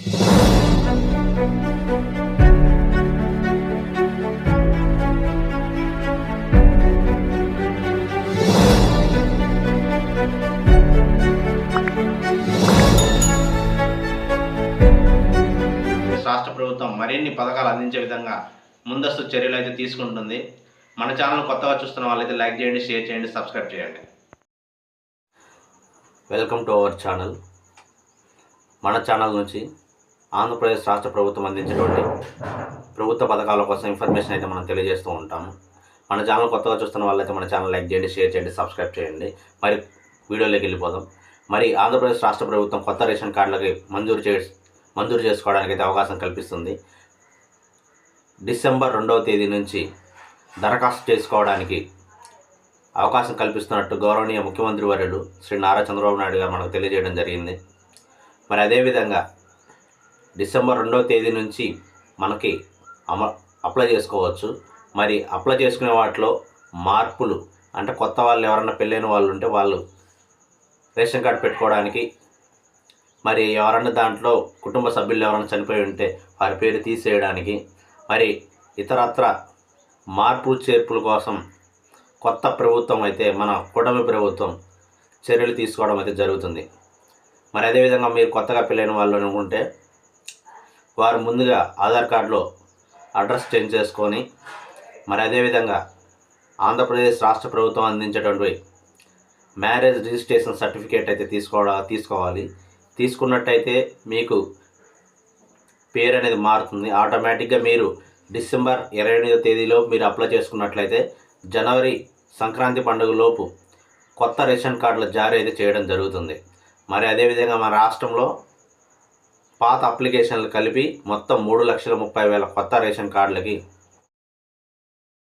రాష్ట్ర ప్రభుత్వం మరిన్ని పథకాలు అందించే విధంగా ముందస్తు చర్యలు అయితే తీసుకుంటుంది. మన ఛానల్ కొత్తగా చూస్తున్న వాళ్ళైతే లైక్ చేయండి షేర్ చేయండి సబ్స్క్రైబ్ చేయండి. Welcome to our channel. మన ఛానల్ నుంచి ఆంధ్రప్రదేశ్ రాష్ట్ర ప్రభుత్వం అందించినటువంటి ప్రభుత్వ పథకాల కోసం ఇన్ఫర్మేషన్ అయితే మనం తెలియజేస్తూ ఉంటాము మన ఛానల్ కొత్తగా చూస్తున్న వాళ్ళైతే మన ఛానల్ లైక్ చేయండి షేర్ చేయండి సబ్స్క్రైబ్ చేయండి. మరి వీడియోలోకి వెళ్ళిపోదాం. మరి ఆంధ్రప్రదేశ్ రాష్ట్ర ప్రభుత్వం కొత్త రేషన్ కార్డులకి మంజూరు చే మంజూరు చేసుకోవడానికి అయితే అవకాశం కల్పిస్తుంది. డిసెంబర్ రెండవ తేదీ నుంచి దరఖాస్తు చేసుకోవడానికి అవకాశం కల్పిస్తున్నట్టు గౌరవనీయ ముఖ్యమంత్రి వర్యుడు శ్రీ నారా చంద్రబాబు నాయుడు గారు మనకు తెలియజేయడం జరిగింది. మరి అదేవిధంగా డిసెంబర్ రెండవ తేదీ నుంచి మనకి అమ అప్లై చేసుకోవచ్చు. మరి అప్లై చేసుకునే వాటిలో మార్పులు అంటే కొత్త వాళ్ళు ఎవరన్నా పెళ్ళైన వాళ్ళు ఉంటే వాళ్ళు రేషన్ కార్డు పెట్టుకోవడానికి మరి ఎవరన్నా దాంట్లో కుటుంబ సభ్యులు ఎవరైనా చనిపోయి ఉంటే వారి పేరు తీసేయడానికి మరి ఇతరత్ర మార్పు చేర్పుల కోసం కొత్త ప్రభుత్వం అయితే మన కూటమి ప్రభుత్వం చర్యలు తీసుకోవడం అయితే జరుగుతుంది. మరి అదేవిధంగా మీరు కొత్తగా పెళ్ళైన వాళ్ళు అనుకుంటే వారు ముందుగా ఆధార్ కార్డులో అడ్రస్ చేంజ్ చేసుకొని మరి అదేవిధంగా ఆంధ్రప్రదేశ్ రాష్ట్ర ప్రభుత్వం అందించేటువంటి మ్యారేజ్ రిజిస్ట్రేషన్ సర్టిఫికేట్ అయితే తీసుకోవడా తీసుకోవాలి. తీసుకున్నట్టయితే మీకు పేరు అనేది మారుతుంది. ఆటోమేటిక్గా మీరు డిసెంబర్ ఇరవై ఎనిమిదో తేదీలో మీరు అప్లై చేసుకున్నట్లయితే జనవరి సంక్రాంతి పండుగ లోపు కొత్త రేషన్ కార్డుల జారీ అయితే చేయడం జరుగుతుంది. మరి అదేవిధంగా మన రాష్ట్రంలో పాత అప్లికేషన్లు కలిపి మొత్తం మూడు లక్షల ముప్పై వేల కొత్త రేషన్ కార్డులకి